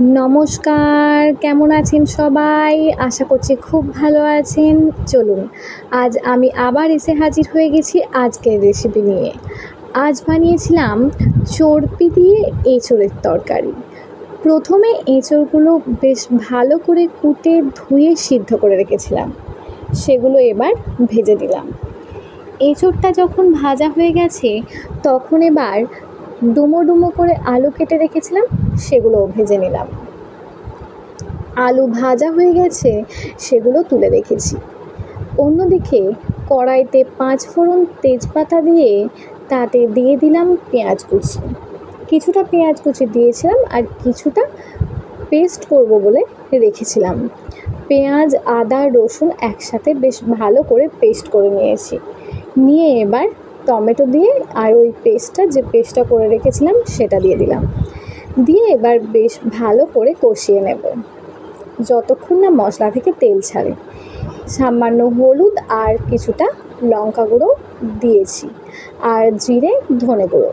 নমস্কার, কেমন আছেন সবাই? আশা করছি খুব ভালো আছেন। চলুন, আজ আমি আবার এসে হাজির হয়ে গেছি আজকের রেসিপি নিয়ে। আজ বানিয়েছিলাম চর্পি দিয়ে এঁচোড়ের তরকারি। প্রথমে এঁচোড়গুলো বেশ ভালো করে কুটে ধুয়ে সিদ্ধ করে রেখেছিলাম। সেগুলো এবার ভেজে দিলাম। এঁচোড়টা যখন ভাজা হয়ে গেছে, তখন এবার ডুমো ডুমো করে আলু কেটে রেখেছিলাম সেগুলোও ভেজে নিলাম। আলু ভাজা হয়ে গেছে, সেগুলো তুলে রেখেছি। অন্যদিকে কড়াইতে পাঁচ ফোড়ন তেজপাতা দিয়ে তাতে দিয়ে দিলাম পেঁয়াজ কুচি। কিছুটা পেঁয়াজ কুচি দিয়েছিলাম আর কিছুটা পেস্ট করব বলে রেখেছিলাম। পেঁয়াজ, আদা, রসুন একসাথে বেশ ভালো করে পেস্ট করে নিয়েছি। নিয়ে এবার টমেটো দিয়ে আর ওই পেস্টটা, যে পেস্টটা করে রেখেছিলাম সেটা দিয়ে দিলাম। দিয়ে এবার বেশ ভালো করে কষিয়ে নেব। যতক্ষণ না মশলা থেকে তেল ছাড়ে। সামান্য হলুদ আর কিছুটা লঙ্কা গুঁড়ো দিয়েছি আর জিরে, ধনে গুঁড়ো।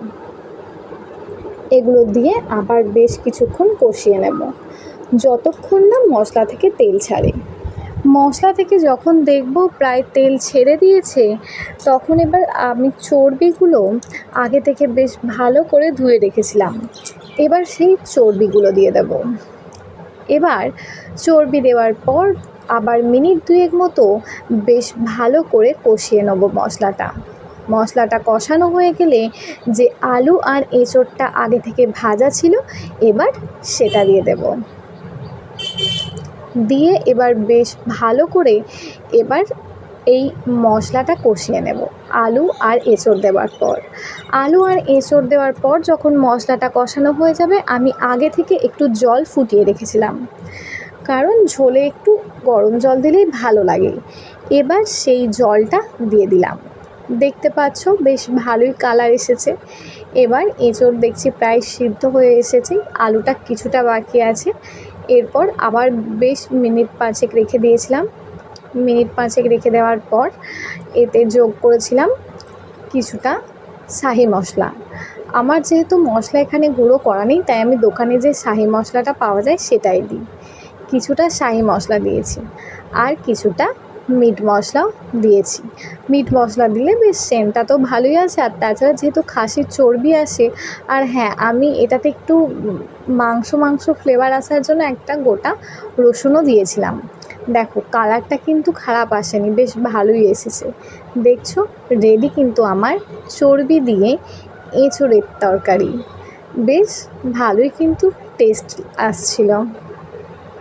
এগুলো দিয়ে আবার বেশ কিছুক্ষণ কষিয়ে নেব। যতক্ষণ না মশলা থেকে তেল ছাড়ে। মশলা থেকে যখন দেখব প্রায় তেল ছেড়ে দিয়েছে, তখন এবার আমি চর্বিগুলো আগে থেকে বেশ ভালো করে ধুয়ে রেখেছিলাম। এবার সেই চর্বিগুলো দিয়ে দেব। এবার চর্বি দেওয়ার পর আবার মিনিট দুয়েক মতো বেশ ভালো করে কষিয়ে নেব মশলাটা। মশলাটা কষানো হয়ে গেলে যে আলু আর এঁচোড়টা আগে থেকে ভাজা ছিল, এবার সেটা দিয়ে দেব। দিয়ে এবার বেশ ভালো করে এবার এই মশলাটা কষিয়ে নেব, আলু আর এঁচোড় দেওয়ার পর। আলু আর এঁচোড় দেওয়ার পর যখন মশলাটা কষানো হয়ে যাবে, আমি আগে থেকে একটু জল ফুটিয়ে রেখেছিলাম। কারণ ঝোলে একটু গরম জল দিলেই ভালো লাগে। এবার সেই জলটা দিয়ে দিলাম। দেখতে পাচ্ছ, বেশ ভালোই কালার এসেছে। এবার এঁচোড় দেখছি প্রায় সিদ্ধ হয়ে এসেছে, আলুটা কিছুটা বাকি আছে। এরপর আবার বেশ মিনিট পাঁচেক রেখে দিয়েছিলাম। মিনিট পাঁচেক রেখে দেওয়ার পর এতে যোগ করেছিলাম কিছুটা শাহি মশলা। আমার যেহেতু মশলা এখানে গুঁড়ো করা নেই, তাই আমি দোকানে যে শাহি মশলাটা পাওয়া যায় সেটাই দিই। কিছুটা শাহি মশলা দিয়েছি। আর কিছুটা মিট মশলাও দিয়েছি। মিট মশলা দিলে বেশ সেন্টটা তো ভালোই আছে। আর তাছাড়া যেহেতু খাসির চর্বি আসে, আর হ্যাঁ আমি এটাতে একটু মাংস মাংস ফ্লেভার আসার জন্য একটা গোটা রসুনও দিয়েছিলাম। দেখো কালারটা কিন্তু খারাপ আসেনি, বেশ ভালোই এসেছে। দেখছ? রেডি কিন্তু আমার চর্বি দিয়ে এঁচোড়ের তরকারি। বেশ ভালোই কিন্তু টেস্ট আসছিল।